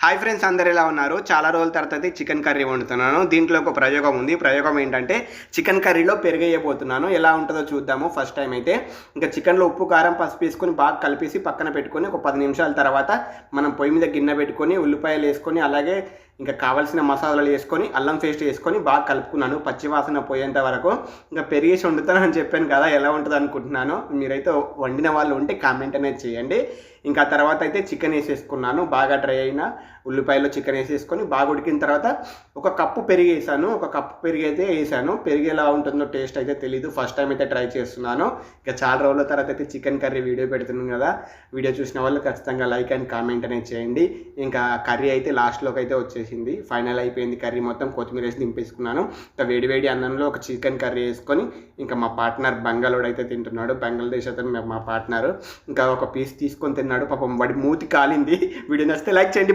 Hi friends అందరు ఎలా ఉన్నారు? చాలా రోజుల తర్వాత చికెన్ కర్రీ వండుతున్నాను. దీంట్లో ఒక ప్రయోగం ఉంది. ప్రయోగం ఏంటంటే చికెన్ కర్రీలో పెరుగేయబోతున్నాను. ఎలా ఉంటుందో చూద్దాము. ఫస్ట్ టైం అయితే ఇంకా చికెన్లో ఉప్పు కారం పసుపు వేసుకొని బాగా కలిపేసి పక్కన పెట్టుకొని ఒక పది నిమిషాల తర్వాత మనం పొయ్యి మీద గిన్నె పెట్టుకొని ఉల్లిపాయలు వేసుకొని అలాగే ఇంకా కావాల్సిన మసాలాలు వేసుకొని అల్లం పేస్ట్ వేసుకొని బాగా కలుపుకున్నాను. పచ్చివాసన పోయేంత వరకు. ఇంకా పెరిగేసి వండుతానని చెప్పాను కదా ఎలా ఉంటుంది అనుకుంటున్నాను? మీరైతే వండిన వాళ్ళు ఉంటే కామెంట్ అనేది చేయండి. ఇంకా తర్వాత అయితే చికెన్ వేసేసుకున్నాను. బాగా డ్రై అయిన ఉల్లిపాయలో చికెన్ వేసేసుకొని బాగా ఉడికిన తర్వాత ఒక కప్పు పెరిగి వేసాను. ఒక కప్పు పెరిగి అయితే వేసాను. పెరిగి ఎలా ఉంటుందో టేస్ట్ అయితే తెలీదు. ఫస్ట్ టైం అయితే ట్రై చేస్తున్నాను. ఇంకా చాలా రోజుల తర్వాత అయితే చికెన్ కర్రీ వీడియో పెడుతున్నాను కదా. వీడియో చూసిన వాళ్ళు ఖచ్చితంగా లైక్ అండ్ కామెంట్ అనేది చేయండి. ఇంకా కర్రీ అయితే లాస్ట్లోకి అయితే వచ్చేసి వచ్చేసింది ఫైనల్ అయిపోయింది కర్రీ మొత్తం కొత్తిమీర వేసి దింపేసుకున్నాను. ఇంకా వేడి వేడి అన్నంలో ఒక చికెన్ కర్రీ వేసుకొని ఇంకా మా పార్ట్నర్ బంగాలోడు అయితే తింటున్నాడు. బంగ్లాదేశ్ అతను మా పార్ట్నర్ ఇంకా ఒక పీస్ తీసుకొని తిన్నాడు. పాపం వాడి మూతి కాలింది. వీడియో నచ్చితే లైక్ చేయండి.